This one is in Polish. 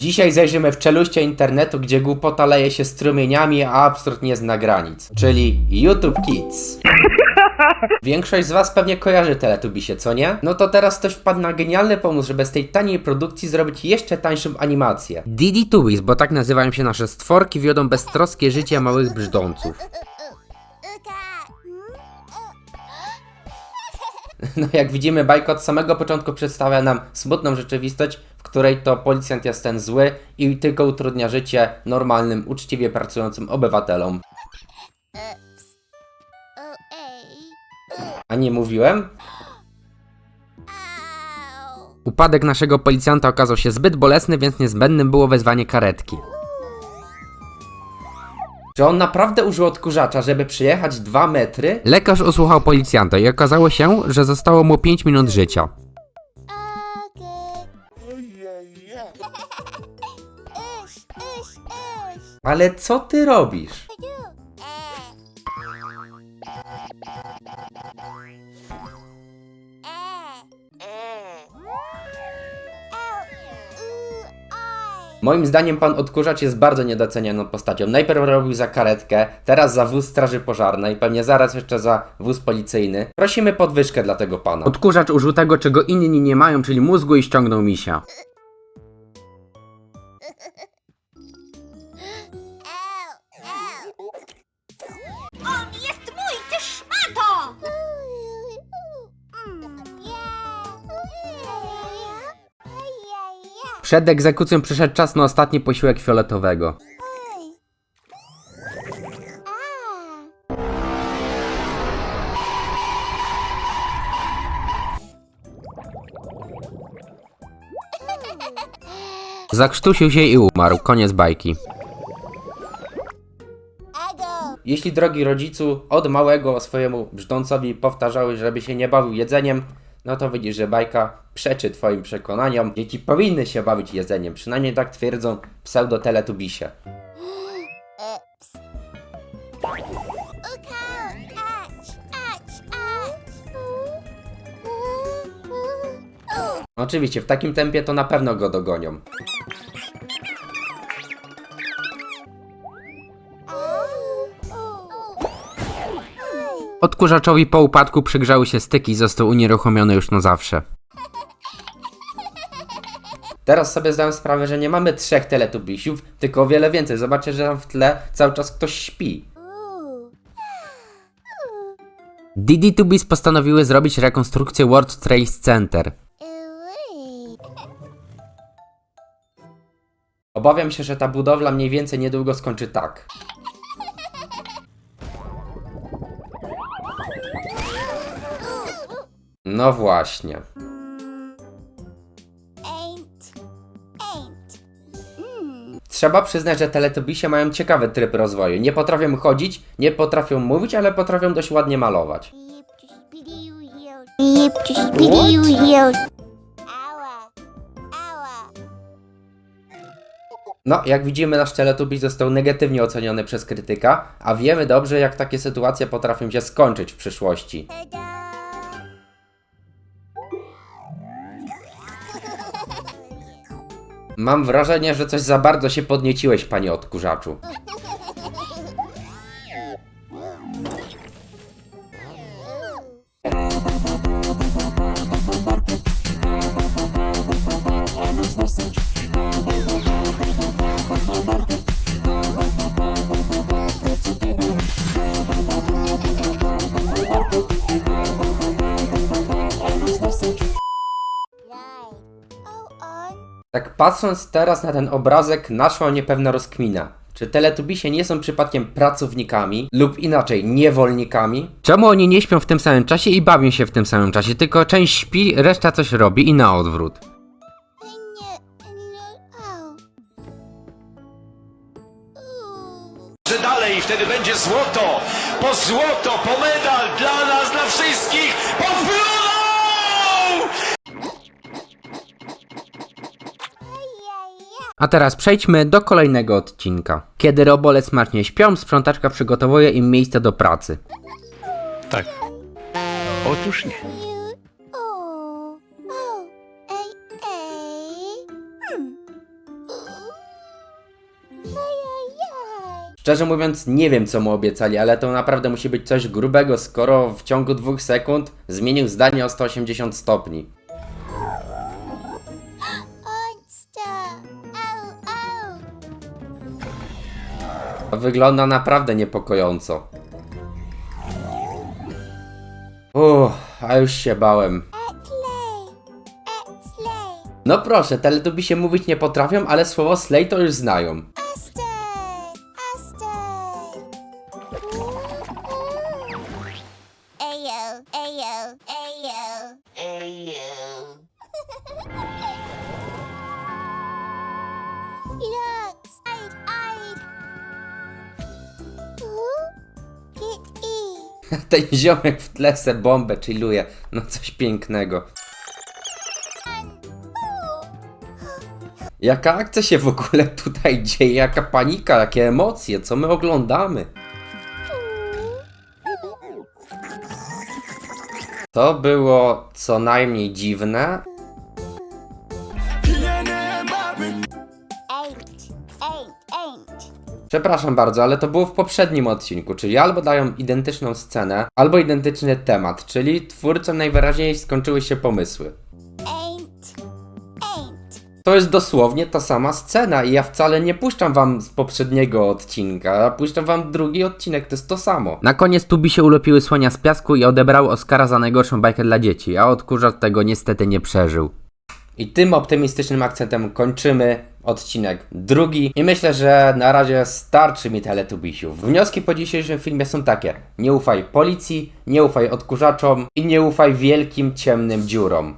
Dzisiaj zajrzymy w czeluście internetu, gdzie głupota leje się strumieniami, a absurd nie zna granic. Czyli YouTube Kids. Większość z was pewnie kojarzy Teletubisie, co nie? No to teraz ktoś wpadł na genialny pomysł, żeby z tej taniej produkcji zrobić jeszcze tańszą animację. Didi Tubis, bo tak nazywają się nasze stworki, wiodą beztroskie życie małych brzdąców. No jak widzimy, bajka od samego początku przedstawia nam smutną rzeczywistość, w której to policjant jest ten zły i tylko utrudnia życie normalnym, uczciwie pracującym obywatelom. A nie mówiłem? Upadek naszego policjanta okazał się zbyt bolesny, więc niezbędnym było wezwanie karetki. Czy on naprawdę użył odkurzacza, żeby przyjechać 2 metry? Lekarz usłuchał policjanta i okazało się, że zostało mu 5 minut życia. Ale co ty robisz? Moim zdaniem pan odkurzacz jest bardzo niedocenianą postacią. Najpierw robił za karetkę, teraz za wóz straży pożarnej, pewnie zaraz jeszcze za wóz policyjny. Prosimy podwyżkę dla tego pana. Odkurzacz użył tego, czego inni nie mają, czyli mózgu i ściągnął misia. Przed egzekucją przyszedł czas na ostatni posiłek fioletowego. Zakrztusił się i umarł. Koniec bajki. Jeśli drogi rodzicu od małego swojemu brzdącowi powtarzałeś, żeby się nie bawił jedzeniem, no to widzisz, że bajka przeczy twoim przekonaniom. Dzieci powinny się bawić jedzeniem, przynajmniej tak twierdzą pseudo-teletubisie. Oczywiście, w takim tempie to na pewno go dogonią. Odkurzaczowi po upadku przygrzały się styki i został unieruchomiony już na zawsze. Teraz sobie zdałem sprawę, że nie mamy trzech teletubisiów, tylko o wiele więcej. Zobaczcie, że tam w tle cały czas ktoś śpi. Didi Tubis postanowiły zrobić rekonstrukcję World Trade Center. Obawiam się, że ta budowla mniej więcej niedługo skończy tak. No właśnie. Trzeba przyznać, że teletubisie mają ciekawy tryb rozwoju. Nie potrafią chodzić, nie potrafią mówić, ale potrafią dość ładnie malować. No, jak widzimy, nasz Teletubbies został negatywnie oceniony przez krytyka, a wiemy dobrze, jak takie sytuacje potrafią się skończyć w przyszłości. Mam wrażenie, że coś za bardzo się podnieciłeś, panie odkurzaczu. Tak patrząc teraz na ten obrazek, naszła mnie pewna rozkmina. Czy teletubisie nie są przypadkiem pracownikami, lub inaczej, niewolnikami? Czemu oni nie śpią w tym samym czasie i bawią się w tym samym czasie, tylko część śpi, reszta coś robi i na odwrót? że dalej wtedy będzie złoto, po złoto, po medal dla nas, dla wszystkich, po florą! A teraz przejdźmy do kolejnego odcinka. Kiedy robole smacznie śpią, sprzątaczka przygotowuje im miejsce do pracy. Tak. Otóż nie. Szczerze mówiąc, nie wiem co mu obiecali, ale to naprawdę musi być coś grubego, skoro w ciągu dwóch sekund zmienił zdanie o 180 stopni. Wygląda naprawdę niepokojąco. Uff, a już się bałem. No proszę, teletubisie mówić nie potrafią, ale słowo slay to już znają. Ayo, ayo, ayo. Ayo. Ten ziomek w tle se bombę chilluje. No coś pięknego. Jaka akcja się w ogóle tutaj dzieje? Jaka panika, jakie emocje? Co my oglądamy? To było co najmniej dziwne. Ain't, ain't, ain't. Przepraszam bardzo, ale to było w poprzednim odcinku, czyli albo dają identyczną scenę, albo identyczny temat, czyli twórcom najwyraźniej skończyły się pomysły. To jest dosłownie ta sama scena i ja wcale nie puszczam wam z poprzedniego odcinka, a puszczam wam drugi odcinek, to jest to samo. Na koniec tubi się ulepiły słonia z piasku i odebrały Oscara za najgorszą bajkę dla dzieci, a odkurzacz tego niestety nie przeżył. I tym optymistycznym akcentem kończymy odcinek drugi. I myślę, że na razie starczy mi teletubisiów. Wnioski po dzisiejszym filmie są takie. Nie ufaj policji, nie ufaj odkurzaczom i nie ufaj wielkim ciemnym dziurom.